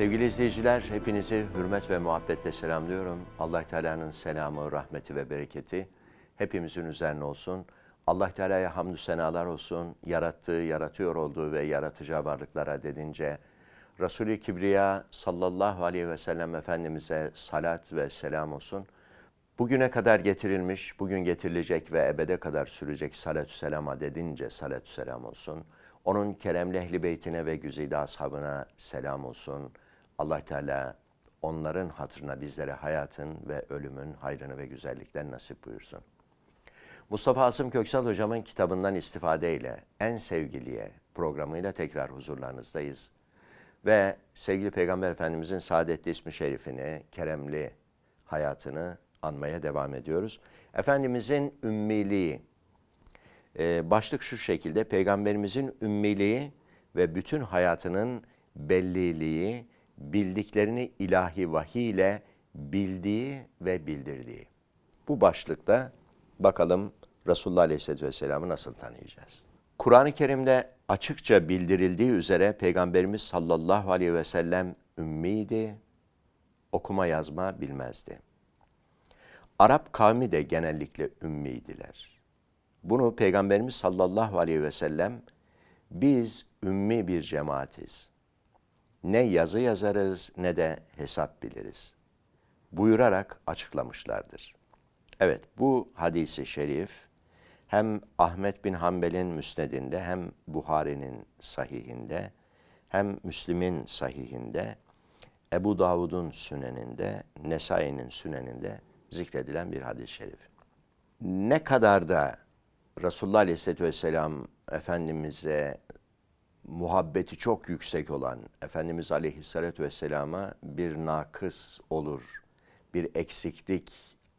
Sevgili izleyiciler, hepinizi hürmet ve muhabbetle selamlıyorum. Allah Teala'nın selamı, rahmeti ve bereketi hepimizin üzerine olsun. Allah Teala'ya hamdü senalar olsun. Yarattığı, yaratıyor olduğu ve yaratacağı varlıklara dedince Resulü Kibriya sallallahu aleyhi ve sellem Efendimiz'e salat ve selam olsun. Bugüne kadar getirilmiş, bugün getirilecek ve ebede kadar sürecek salatü selama dedince salatü selam olsun. Onun keremli ehli beytine ve güzide ashabına selam olsun. Allah Teala onların hatırına bizlere hayatın ve ölümün hayrını ve güzellikten nasip buyursun. Mustafa Asım Köksal hocamın kitabından istifadeyle En Sevgiliye programıyla tekrar huzurlarınızdayız. Ve sevgili Peygamber Efendimizin saadetli ismi şerifini, keremli hayatını anmaya devam ediyoruz. Efendimizin ümmiliği, ee, başlık şu şekilde, Peygamberimizin ümmiliği ve bütün hayatının belliliği, bildiklerini ilahi vahiy ile bildiği ve bildirdiği. Bu başlıkta bakalım Resulullah Aleyhisselatü Vesselam'ı nasıl tanıyacağız? Kur'an-ı Kerim'de açıkça bildirildiği üzere Peygamberimiz sallallahu aleyhi ve sellem ümmiydi, okuma yazma bilmezdi. Arap kavmi de genellikle ümmiydiler. Bunu Peygamberimiz sallallahu aleyhi ve sellem biz ümmi bir cemaatiz. Ne yazı yazarız ne de hesap biliriz. Buyurarak açıklamışlardır. Evet bu hadisi şerif hem Ahmet bin Hanbel'in müsnedinde hem Buhari'nin sahihinde hem Müslim'in sahihinde Ebu Davud'un süneninde, Nesai'nin süneninde zikredilen bir hadis-i şerif. Ne kadar da Resulullah Aleyhisselatü Vesselam Efendimiz'e muhabbeti çok yüksek olan Efendimiz Aleyhisselatü Vesselam'a bir nakıs olur, bir eksiklik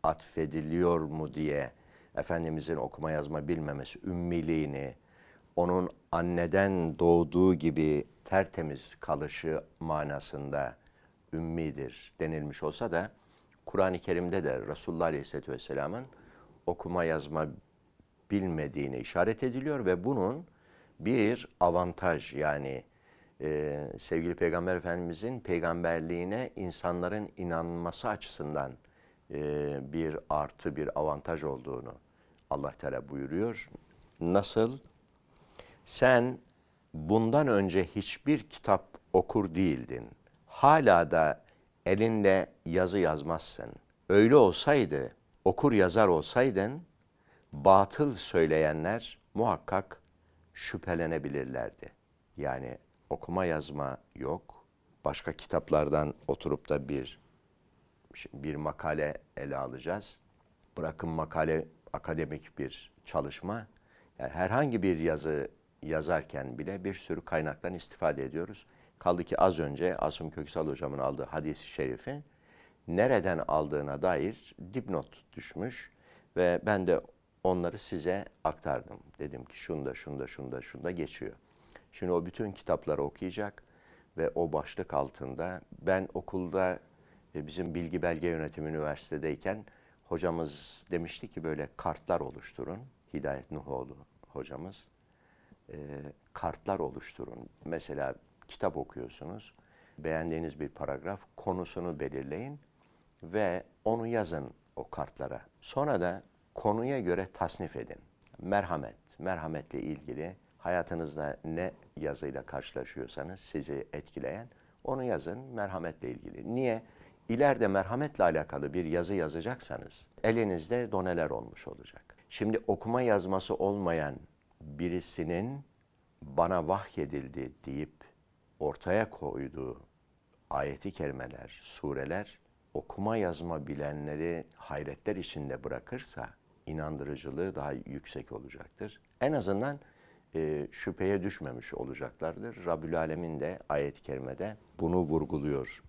atfediliyor mu diye Efendimizin okuma yazma bilmemesi, ümmiliğini, onun anneden doğduğu gibi tertemiz kalışı manasında ümmidir denilmiş olsa da Kur'an-ı Kerim'de de Resulullah Aleyhisselatü Vesselam'ın okuma yazma bilmediğine işaret ediliyor ve bunun bir avantaj yani e, sevgili Peygamber Efendimizin peygamberliğine insanların inanması açısından e, bir artı bir avantaj olduğunu Allah Teala buyuruyor. Nasıl? Sen bundan önce hiçbir kitap okur değildin. Hala da elinle yazı yazmazsın. Öyle olsaydı, okur yazar olsaydın, batıl söyleyenler muhakkak şüphelenebilirlerdi. Yani okuma yazma yok. Başka kitaplardan oturup da bir bir makale ele alacağız. Bırakın makale akademik bir çalışma. Yani herhangi bir yazı yazarken bile bir sürü kaynaktan istifade ediyoruz. Kaldı ki az önce Asım Köksal hocamın aldığı hadis-i şerifi nereden aldığına dair dipnot düşmüş ve ben de onları size aktardım. Dedim ki şunda, şunda, şunda, şunda geçiyor. Şimdi o bütün kitapları okuyacak ve o başlık altında ben okulda e, bizim bilgi belge yönetimi üniversitedeyken hocamız demişti ki böyle kartlar oluşturun. Hidayet Nuhoğlu hocamız. E, kartlar oluşturun. Mesela kitap okuyorsunuz. Beğendiğiniz bir paragraf konusunu belirleyin ve onu yazın o kartlara. Sonra da konuya göre tasnif edin. Merhamet, merhametle ilgili hayatınızda ne yazıyla karşılaşıyorsanız sizi etkileyen onu yazın merhametle ilgili. Niye? İleride merhametle alakalı bir yazı yazacaksanız elinizde doneler olmuş olacak. Şimdi okuma yazması olmayan birisinin bana vahyedildi deyip ortaya koyduğu ayeti kerimeler, sureler okuma yazma bilenleri hayretler içinde bırakırsa inandırıcılığı daha yüksek olacaktır. En azından e, şüpheye düşmemiş olacaklardır. Rabbül Alemin de ayet-i kerimede bunu vurguluyor.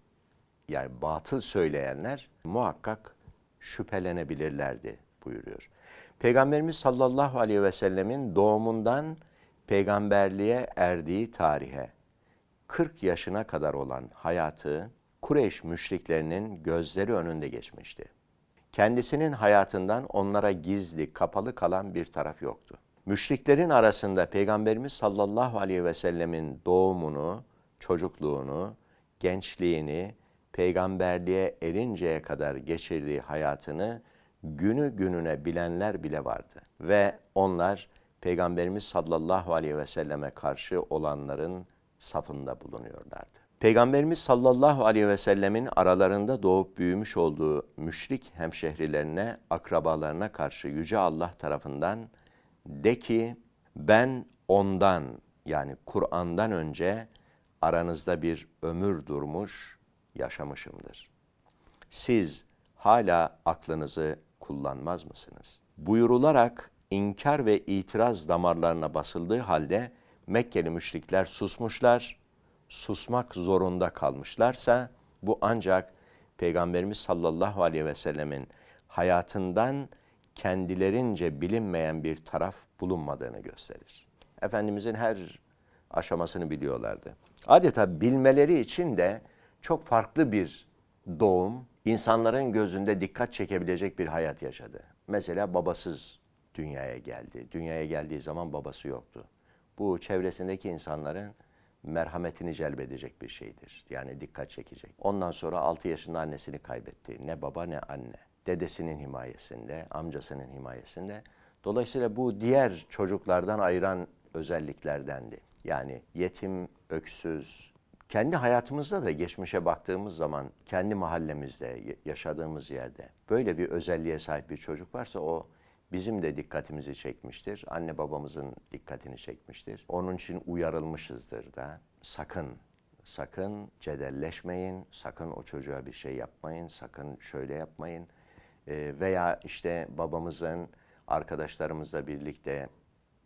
Yani batıl söyleyenler muhakkak şüphelenebilirlerdi buyuruyor. Peygamberimiz sallallahu aleyhi ve sellemin doğumundan peygamberliğe erdiği tarihe 40 yaşına kadar olan hayatı Kureyş müşriklerinin gözleri önünde geçmişti. Kendisinin hayatından onlara gizli, kapalı kalan bir taraf yoktu. Müşriklerin arasında Peygamberimiz sallallahu aleyhi ve sellemin doğumunu, çocukluğunu, gençliğini peygamberliğe erinceye kadar geçirdiği hayatını günü gününe bilenler bile vardı. Ve onlar Peygamberimiz sallallahu aleyhi ve selleme karşı olanların safında bulunuyorlardı. Peygamberimiz sallallahu aleyhi ve sellemin aralarında doğup büyümüş olduğu müşrik hemşehrilerine, akrabalarına karşı Yüce Allah tarafından de ki ben ondan yani Kur'an'dan önce aranızda bir ömür durmuş, yaşamışımdır. Siz hala aklınızı kullanmaz mısınız? Buyurularak inkar ve itiraz damarlarına basıldığı halde Mekkeli müşrikler susmuşlar, susmak zorunda kalmışlarsa bu ancak Peygamberimiz sallallahu aleyhi ve sellemin hayatından kendilerince bilinmeyen bir taraf bulunmadığını gösterir. Efendimizin her aşamasını biliyorlardı. Adeta bilmeleri için de çok farklı bir doğum, insanların gözünde dikkat çekebilecek bir hayat yaşadı. Mesela babasız dünyaya geldi. Dünyaya geldiği zaman babası yoktu. Bu çevresindeki insanların merhametini celbedecek bir şeydir. Yani dikkat çekecek. Ondan sonra 6 yaşında annesini kaybetti. Ne baba ne anne. Dedesinin himayesinde, amcasının himayesinde. Dolayısıyla bu diğer çocuklardan ayıran özelliklerdendi. Yani yetim, öksüz, kendi hayatımızda da geçmişe baktığımız zaman kendi mahallemizde, yaşadığımız yerde böyle bir özelliğe sahip bir çocuk varsa o bizim de dikkatimizi çekmiştir. Anne babamızın dikkatini çekmiştir. Onun için uyarılmışızdır da sakın sakın cedelleşmeyin, sakın o çocuğa bir şey yapmayın, sakın şöyle yapmayın. Ee, veya işte babamızın arkadaşlarımızla birlikte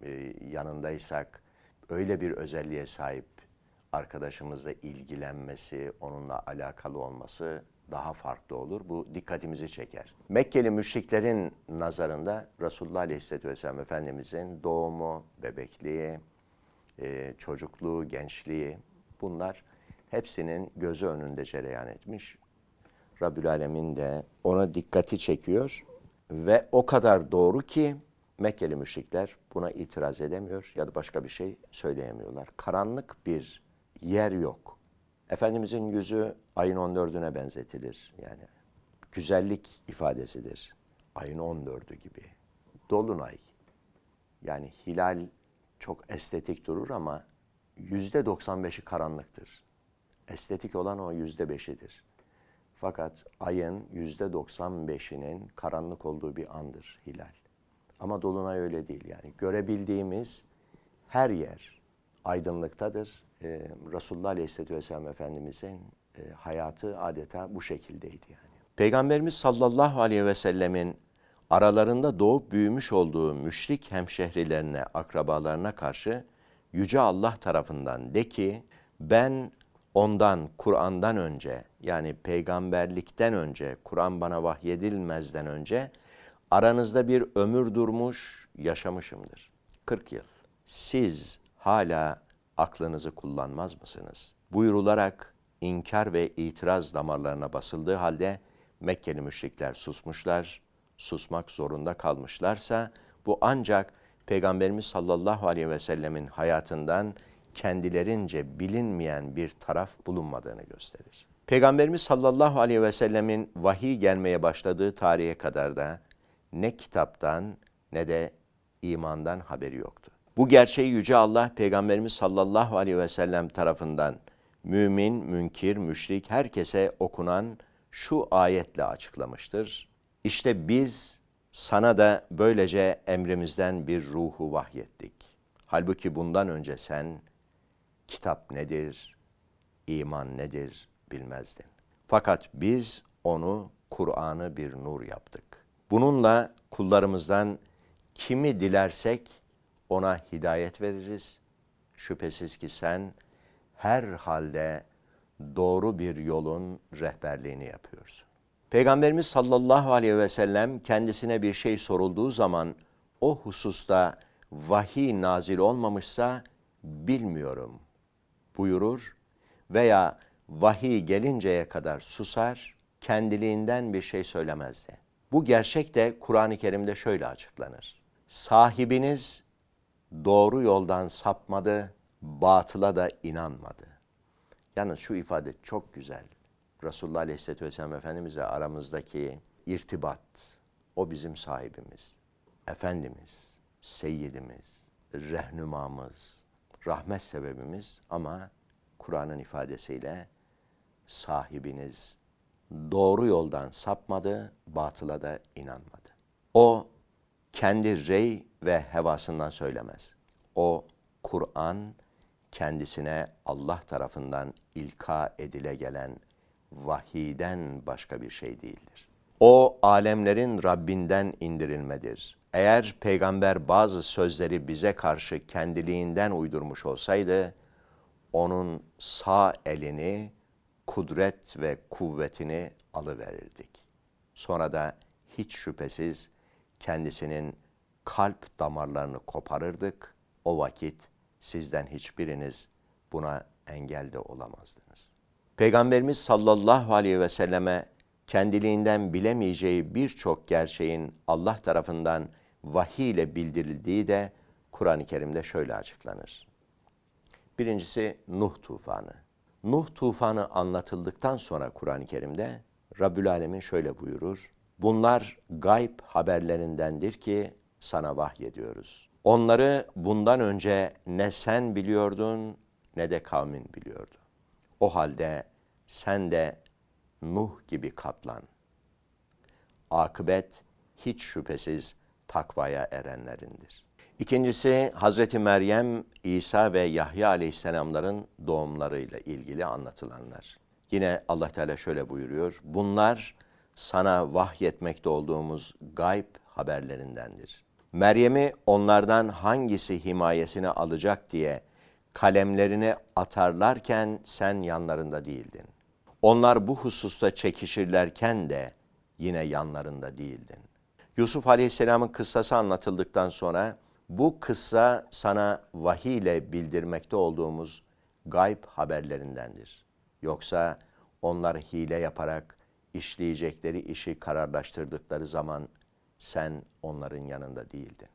e, yanındaysak öyle bir özelliğe sahip arkadaşımızla ilgilenmesi, onunla alakalı olması daha farklı olur. Bu dikkatimizi çeker. Mekkeli müşriklerin nazarında Resulullah Aleyhisselatü Vesselam Efendimizin doğumu, bebekliği, e, çocukluğu, gençliği bunlar hepsinin gözü önünde cereyan etmiş. Rabbül Alemin de ona dikkati çekiyor ve o kadar doğru ki Mekkeli müşrikler buna itiraz edemiyor ya da başka bir şey söyleyemiyorlar. Karanlık bir yer yok. Efendimizin yüzü ayın 14'üne benzetilir. Yani güzellik ifadesidir. Ayın 14'ü gibi. Dolunay. Yani hilal çok estetik durur ama yüzde 95'i karanlıktır. Estetik olan o yüzde beşidir. Fakat ayın yüzde 95'inin karanlık olduğu bir andır hilal. Ama dolunay öyle değil yani. Görebildiğimiz her yer aydınlıktadır. Ee, Resulullah Aleyhisselatü Vesselam Efendimizin e, hayatı adeta bu şekildeydi yani. Peygamberimiz sallallahu aleyhi ve sellemin aralarında doğup büyümüş olduğu müşrik hemşehrilerine, akrabalarına karşı Yüce Allah tarafından de ki ben ondan, Kur'an'dan önce yani peygamberlikten önce, Kur'an bana vahyedilmezden önce aranızda bir ömür durmuş, yaşamışımdır. 40 yıl. Siz hala aklınızı kullanmaz mısınız? Buyurularak inkar ve itiraz damarlarına basıldığı halde Mekkeli müşrikler susmuşlar, susmak zorunda kalmışlarsa bu ancak Peygamberimiz sallallahu aleyhi ve sellemin hayatından kendilerince bilinmeyen bir taraf bulunmadığını gösterir. Peygamberimiz sallallahu aleyhi ve sellemin vahiy gelmeye başladığı tarihe kadar da ne kitaptan ne de imandan haberi yoktu. Bu gerçeği Yüce Allah Peygamberimiz sallallahu aleyhi ve sellem tarafından mümin, münkir, müşrik herkese okunan şu ayetle açıklamıştır. İşte biz sana da böylece emrimizden bir ruhu vahyettik. Halbuki bundan önce sen kitap nedir, iman nedir bilmezdin. Fakat biz onu Kur'an'ı bir nur yaptık. Bununla kullarımızdan kimi dilersek ona hidayet veririz. Şüphesiz ki sen her halde doğru bir yolun rehberliğini yapıyorsun. Peygamberimiz sallallahu aleyhi ve sellem kendisine bir şey sorulduğu zaman o hususta vahiy nazil olmamışsa bilmiyorum buyurur veya vahiy gelinceye kadar susar, kendiliğinden bir şey söylemezdi. Bu gerçek de Kur'an-ı Kerim'de şöyle açıklanır. Sahibiniz doğru yoldan sapmadı, batıla da inanmadı. Yalnız şu ifade çok güzel. Resulullah Aleyhisselatü Vesselam Efendimizle aramızdaki irtibat, o bizim sahibimiz, Efendimiz, Seyyidimiz, rehnumamız, rahmet sebebimiz ama Kur'an'ın ifadesiyle sahibiniz doğru yoldan sapmadı, batıla da inanmadı. O kendi rey ve hevasından söylemez. O Kur'an kendisine Allah tarafından ilka edile gelen vahiden başka bir şey değildir. O alemlerin Rabbinden indirilmedir. Eğer peygamber bazı sözleri bize karşı kendiliğinden uydurmuş olsaydı, onun sağ elini, kudret ve kuvvetini alıverirdik. Sonra da hiç şüphesiz kendisinin kalp damarlarını koparırdık. O vakit sizden hiçbiriniz buna engel de olamazdınız. Peygamberimiz sallallahu aleyhi ve selleme kendiliğinden bilemeyeceği birçok gerçeğin Allah tarafından vahiy ile bildirildiği de Kur'an-ı Kerim'de şöyle açıklanır. Birincisi Nuh tufanı. Nuh tufanı anlatıldıktan sonra Kur'an-ı Kerim'de Rabbül Alemin şöyle buyurur. Bunlar gayb haberlerindendir ki sana vahyediyoruz. Onları bundan önce ne sen biliyordun ne de kavmin biliyordu. O halde sen de Nuh gibi katlan. Akıbet hiç şüphesiz takvaya erenlerindir. İkincisi Hazreti Meryem, İsa ve Yahya aleyhisselamların doğumlarıyla ilgili anlatılanlar. Yine Allah Teala şöyle buyuruyor. Bunlar sana vahyetmekte olduğumuz gayb haberlerindendir. Meryem'i onlardan hangisi himayesini alacak diye kalemlerini atarlarken sen yanlarında değildin. Onlar bu hususta çekişirlerken de yine yanlarında değildin. Yusuf Aleyhisselam'ın kıssası anlatıldıktan sonra bu kıssa sana vahiy ile bildirmekte olduğumuz gayb haberlerindendir. Yoksa onlar hile yaparak işleyecekleri işi kararlaştırdıkları zaman sen onların yanında değildin.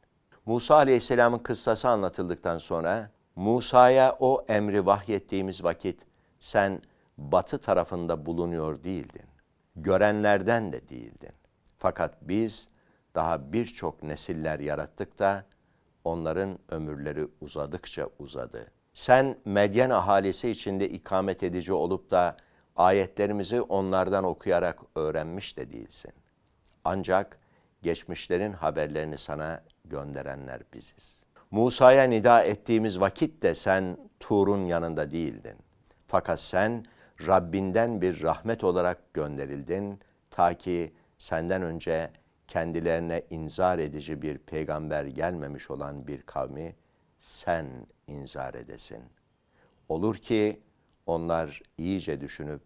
Musa Aleyhisselam'ın kıssası anlatıldıktan sonra Musa'ya o emri vahyettiğimiz vakit sen batı tarafında bulunuyor değildin. Görenlerden de değildin. Fakat biz daha birçok nesiller yarattık da onların ömürleri uzadıkça uzadı. Sen Medyen ahalisi içinde ikamet edici olup da ayetlerimizi onlardan okuyarak öğrenmiş de değilsin. Ancak geçmişlerin haberlerini sana gönderenler biziz. Musa'ya nida ettiğimiz vakit de sen Tur'un yanında değildin. Fakat sen Rabbinden bir rahmet olarak gönderildin ta ki senden önce kendilerine inzar edici bir peygamber gelmemiş olan bir kavmi sen inzar edesin. Olur ki onlar iyice düşünüp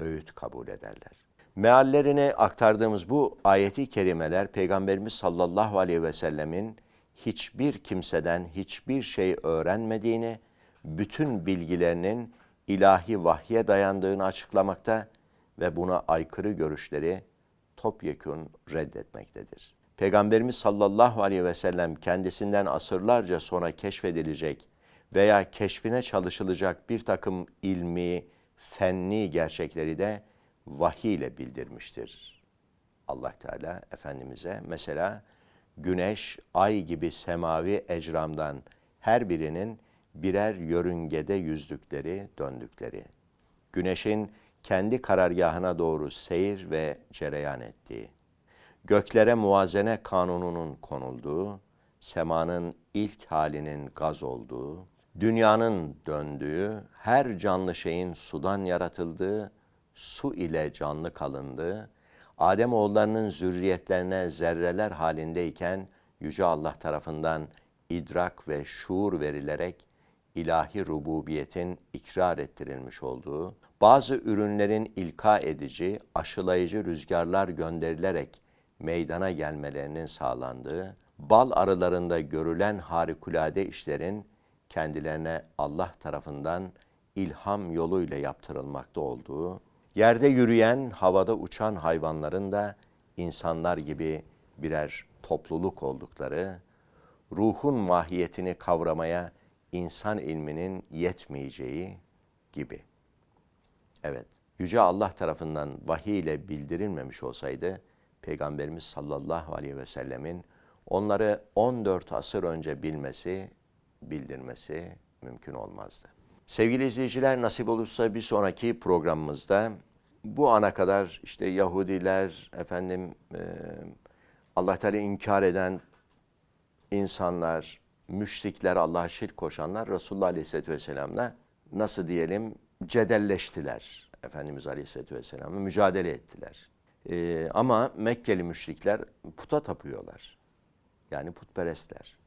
öğüt kabul ederler. Meallerini aktardığımız bu ayeti kerimeler Peygamberimiz sallallahu aleyhi ve sellemin hiçbir kimseden hiçbir şey öğrenmediğini, bütün bilgilerinin ilahi vahye dayandığını açıklamakta ve buna aykırı görüşleri topyekun reddetmektedir. Peygamberimiz sallallahu aleyhi ve sellem kendisinden asırlarca sonra keşfedilecek veya keşfine çalışılacak bir takım ilmi, fenni gerçekleri de vahiy ile bildirmiştir. Allah Teala Efendimiz'e mesela güneş, ay gibi semavi ecramdan her birinin birer yörüngede yüzdükleri, döndükleri, güneşin kendi karargahına doğru seyir ve cereyan ettiği, göklere muvazene kanununun konulduğu, semanın ilk halinin gaz olduğu, dünyanın döndüğü, her canlı şeyin sudan yaratıldığı, su ile canlı kalındığı, Adem oğullarının zürriyetlerine zerreler halindeyken Yüce Allah tarafından idrak ve şuur verilerek ilahi rububiyetin ikrar ettirilmiş olduğu, bazı ürünlerin ilka edici, aşılayıcı rüzgarlar gönderilerek meydana gelmelerinin sağlandığı, bal arılarında görülen harikulade işlerin kendilerine Allah tarafından ilham yoluyla yaptırılmakta olduğu, yerde yürüyen, havada uçan hayvanların da insanlar gibi birer topluluk oldukları, ruhun mahiyetini kavramaya insan ilminin yetmeyeceği gibi. Evet. Yüce Allah tarafından vahiy ile bildirilmemiş olsaydı Peygamberimiz sallallahu aleyhi ve sellemin onları 14 asır önce bilmesi, bildirmesi mümkün olmazdı. Sevgili izleyiciler nasip olursa bir sonraki programımızda bu ana kadar işte Yahudiler, efendim e, Allah Teala inkar eden insanlar, müşrikler, Allah'a şirk koşanlar Resulullah Aleyhisselatü Vesselam'la nasıl diyelim cedelleştiler. Efendimiz Aleyhisselatü Vesselam'la mücadele ettiler. Ee, ama Mekkeli müşrikler puta tapıyorlar. Yani putperestler.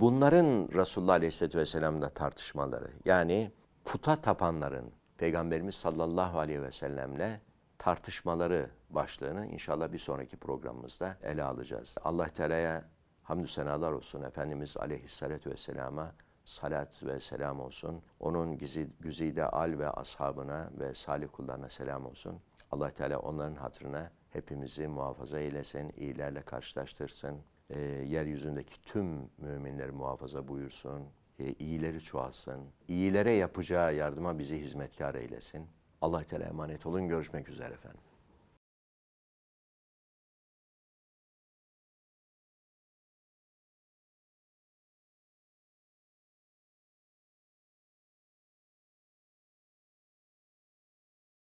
Bunların Resulullah Aleyhisselatü Vesselam'la tartışmaları yani puta tapanların Peygamberimiz sallallahu aleyhi ve sellemle tartışmaları başlığını inşallah bir sonraki programımızda ele alacağız. Allah Teala'ya hamdü senalar olsun. Efendimiz aleyhissalatü vesselama salat ve selam olsun. Onun güzide al ve ashabına ve salih kullarına selam olsun. Allah Teala onların hatırına hepimizi muhafaza eylesin, iyilerle karşılaştırsın. Ee, yeryüzündeki tüm müminleri muhafaza buyursun. Ee, iyileri çoğalsın. İyilere yapacağı yardıma bizi hizmetkar eylesin. Allah Teala emanet olun. Görüşmek üzere efendim.